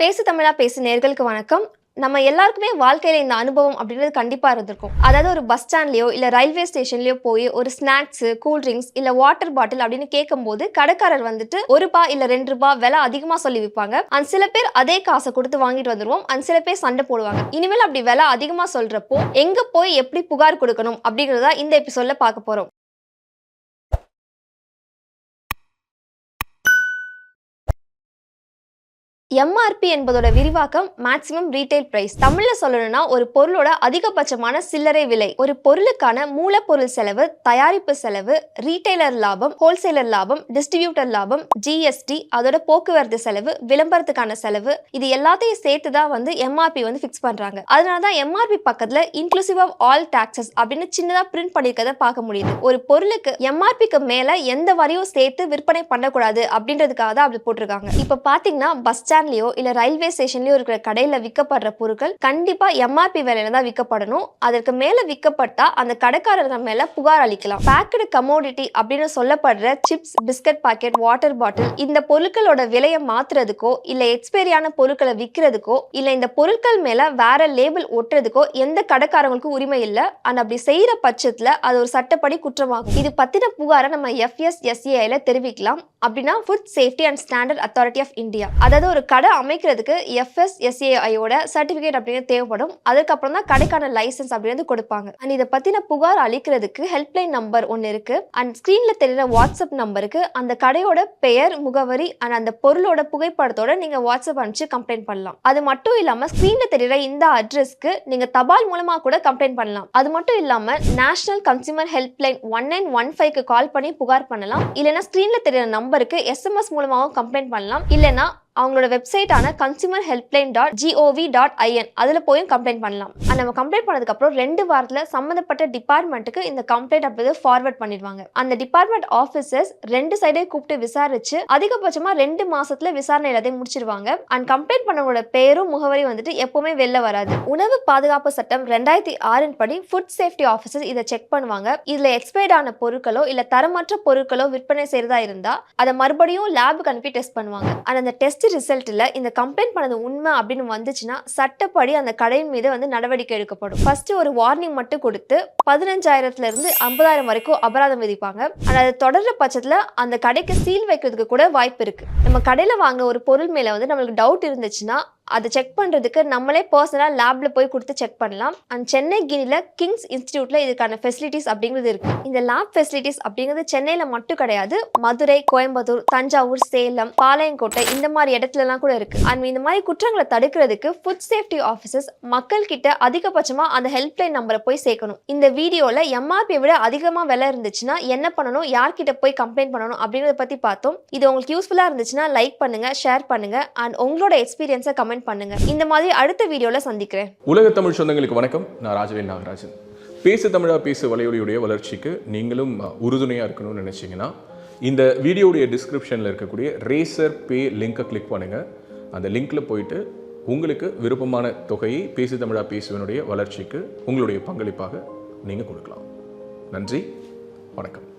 பேசு தமிழா பேசு நேர்களுக்கு வணக்கம். நம்ம எல்லாருக்குமே வாழ்க்கையில இந்த அனுபவம் அப்படின்றது கண்டிப்பா இருந்திருக்கும். அதாவது ஒரு பஸ் ஸ்டாண்ட்லயோ இல்ல ரயில்வே ஸ்டேஷன்லயோ போய் ஒரு ஸ்நாக்ஸ் கூல் ட்ரிங்க்ஸ் இல்ல வாட்டர் பாட்டில் அப்படின்னு கேட்கும்போது கடைக்காரர் வந்துட்டு ஒரு ரூபா இல்ல ரெண்டு ரூபாய் விலை அதிகமா சொல்லி விற்பாங்க. அண்ட் சில பேர் அதே காசை கொடுத்து வாங்கிட்டு வந்துருவோம். அண்ட் சில பேர் சண்டை போடுவாங்க. இனிமேல் அப்படி விலை அதிகமா சொல்றப்போ எங்க போய் எப்படி புகார் கொடுக்கணும் அப்படிங்கறத இந்த எபிசோட்ல பார்க்க போறோம். எம்ஆர்பி என்பதோட விரிவாக்கம் மேக்ஸிமம் ரீட்டைல் பிரைஸ் தமிழ்ல சொல்லணும்னா ஒரு பொருளோட அதிகபட்சமான சில்லறை விலை ஒரு பொருளுக்கான மூலப்பொருள் செலவு தயாரிப்பு செலவு ரீட்டைலர் லாபம் ஹோல்சேலர் லாபம் டிஸ்ட்ரிபியூட்டர் லாபம் ஜிஎஸ்டி அதோட போக்குவரத்து செலவு விளம்பரத்துக்கான செலவு இது எல்லாத்தையும் சேர்த்து தான் வந்து எம்ஆர்பி வந்து ஃபிக்ஸ் பண்றாங்க. அதனால தான் எம்ஆர்பி பக்கத்துல இன்க்ளூசிவ் ஆஃப் ஆல் டாக்ஸஸ் அப்படின்னு சின்னதா பிரிண்ட் பண்ணியிருக்கத பார்க்க முடியுது. ஒரு பொருளுக்கு எம்ஆர்பிக்கு மேல எந்த வரியும் சேர்த்து விற்பனை பண்ணக்கூடாது அப்படின்றதுக்காக தான் அப்படி போட்டிருக்காங்க. இப்போ பாத்தீங்கன்னா பஸ் ஸ்டாண்ட்லயோ இல்ல ரயில்வே ஸ்டேஷன்லயோ இருக்கிற கடையில விற்கப்படுற பொருட்கள் கண்டிப்பா எம்ஆர்பி விலையில தான் விற்கப்படணும். அதற்கு மேல விற்கப்பட்டா அந்த கடைக்காரர்கள் மேல புகார் அளிக்கலாம். பேக்கடு கமோடிட்டி அப்படின்னு சொல்லப்படுற chips biscuit packet water bottle இந்த பொருட்களோட விலையை மாத்துறதுக்கோ இல்ல எக்ஸ்பைரியான பொருட்களை விற்கிறதுக்கோ இல்ல இந்த பொருட்கள் மேல வேற லேபிள் ஒட்டுறதுக்கோ எந்த கடைக்காரங்களுக்கும் உரிமை இல்ல. அண்ட் அப்படி செய்யற பட்சத்துல அது ஒரு சட்டப்படி குற்றமாகும். இது பத்தின புகாரை நம்ம எஃப்எஸ்எஸ்ஏஐல தெரிவிக்கலாம். அப்படின்னா food safety and standard authority of India அதாவது ஒரு கடை அமைக்கிறதுக்கு எஃப்எஸ்எஸ்ஏஐயோட சர்டிஃபிகேட் அப்படின்னு தேவைப்படும். அதுக்கப்புறம் தான் கடைக்கான லைசன்ஸ் அப்படின்னு கொடுப்பாங்க. அண்ட் இதை பத்தின புகார் அளிக்கிறதுக்கு ஹெல்ப்லைன் நம்பர் ஒன்று இருக்கு. அண்ட் ஸ்க்ரீனில் தெரியுற வாட்ஸ்அப் நம்பருக்கு அந்த கடையோட பெயர் முகவரி அண்ட் அந்த பொருளோட புகைப்படத்தோட நீங்க வாட்ஸ்அப் அனுப்பிச்சு கம்ப்ளைண்ட் பண்ணலாம். அது மட்டும் இல்லாம ஸ்க்ரீனில் தெரியுற இந்த அட்ரஸ்க்கு நீங்க தபால் மூலமா கூட கம்ப்ளைண்ட் பண்ணலாம். அது மட்டும் இல்லாம national consumer helpline one nine one ஃபைவ்க்கு கால் பண்ணி புகார் பண்ணலாம். இல்லைன்னா ஸ்க்ரீனில் தெரியுற நம்பருக்கு எஸ்எம்எஸ் மூலமாகவும் கம்ப்ளைண்ட் பண்ணலாம். இல்லைன்னா அவங்களோட வெப்சைட்டான consumer helpline dot gov dot in அதில் போயும் கம்ப்ளைண்ட் பண்ணலாம். அண்ட் நம்ம கம்ப்ளைண்ட் பண்ணதுக்கப்புறம் ரெண்டு வாரத்தில் சம்மந்தப்பட்ட டிபார்ட்மெண்ட்டுக்கு இந்த கம்ப்ளைண்ட் அப்படி ஃபார்வர்ட் பண்ணிடுவாங்க. அந்த டிபார்ட்மெண்ட் ஆஃபீஸர்ஸ் ரெண்டு சைடே கூப்பிட்டு விசாரிச்சு அதிகபட்சமாக ரெண்டு மாசத்துல விசாரணை எல்லாத்தையும் முடிச்சிருவாங்க அண்ட் கம்ப்ளைண்ட் பண்ணவங்களோட பேரும் முகவரி வந்துட்டு எப்பவுமே வெளில வராது. உணவு பாதுகாப்பு சட்டம் ரெண்டாயிரத்தி ஆறின் படி ஃபுட் சேஃப்டி ஆஃபீஸர்ஸ் இதை செக் பண்ணுவாங்க. இதில் எக்ஸ்பைர்ட் ஆன பொருட்களோ இல்லை தரமற்ற பொருட்களோ விற்பனை செய்யறதா இருந்தா அதை மறுபடியும் லேபுக்கு அனுப்பி டெஸ்ட் பண்ணுவாங்க. அண்ட் அந்த டெஸ்ட் ரிசல்ட்டில் இந்த கம்ப்ளைண்ட் பண்ணது உண்மை அப்படின்னு வந்துச்சுன்னா சட்டப்படி அந்த கடையின் மீது வந்து நடவடிக்கை எடுக்கப்படும். ஃபர்ஸ்ட் ஒரு வார்னிங் மட்டும் கொடுத்து பதினஞ்சாயிரத்துல இருந்து ஐம்பதாயிரம் வரைக்கும் அபராதம் விதிப்பாங்க. ஆனால் அது தொடர்ற பட்சத்தில் அந்த கடைக்கு சீல் வைக்கிறதுக்கு கூட வாய்ப்பு இருக்கு. நம்ம கடையில் வாங்க ஒரு பொருள் மேலே வந்து நம்மளுக்கு டவுட் இருந்துச்சுன்னா அதை செக் பண்ணுறதுக்கு நம்மளே பர்சனலாக லேபில் போய் கொடுத்து செக் பண்ணலாம். அண்ட் சென்னை கிரியில் கிங்ஸ் இன்ஸ்டியூட்டில் இதுக்கான ஃபெசிலிட்டிஸ் அப்படிங்கிறது இருக்குது இந்த லேப் ஃபெசிலிட்டிஸ் அப்படிங்கிறது சென்னையில் மட்டும் கிடையாது. மதுரை கோயம்புத்தூர் தஞ்சாவூர் சேலம் பாளையங்கோட்டை இந்த மாதிரி இடத்துலலாம் கூட இருக்குது அண்ட் இந்த மாதிரி குற்றங்களை தடுக்கிறதுக்கு ஃபுட் சேஃப்டி ஆஃபீஸர்ஸ் மக்கள் கிட்ட அதிகபட்சமாக அந்த ஹெல்ப்லைன் நம்பரை போய் சேர்க்கணும். இந்த வீடியோவில் எம்ஆர்பியை விட அதிகமாக விலை இருந்துச்சுன்னா என்ன பண்ணணும் யார்கிட்ட போய் கம்ப்ளைண்ட் பண்ணணும் அப்படிங்கிறத பற்றி பார்த்தோம். இது உங்களுக்கு யூஸ்ஃபுல்லாக இருந்துச்சுன்னா லைக் பண்ணுங்கள் ஷேர் பண்ணுங்கள் அண்ட் உங்களோட எக்ஸ்பீரியன்ஸை கமெண்ட் பண்ணுங்க. இந்த மாதிரி அடுத்த வீடியோவில் சந்திக்கிறேன். உலக தமிழ் சொந்தங்களுக்கு வணக்கம். நான் ராஜவேல் நாகராஜன். பேசு தமிழா பேசு வலையொலியுடைய வளர்ச்சிக்கு நீங்களும் உறுதுணையாக இருக்கணும்னு நினச்சிங்கன்னா இந்த வீடியோடைய டிஸ்கிரிப்ஷனில் இருக்கக்கூடிய ரேசர் பே லிங்கை கிளிக் பண்ணுங்கள் அந்த லிங்க்கில் போயிட்டு உங்களுக்கு விருப்பமான தொகையை பேசு தமிழா பேசுவனுடைய வளர்ச்சிக்கு உங்களுடைய பங்களிப்பாக நீங்கள் கொடுக்கலாம். நன்றி. வணக்கம்.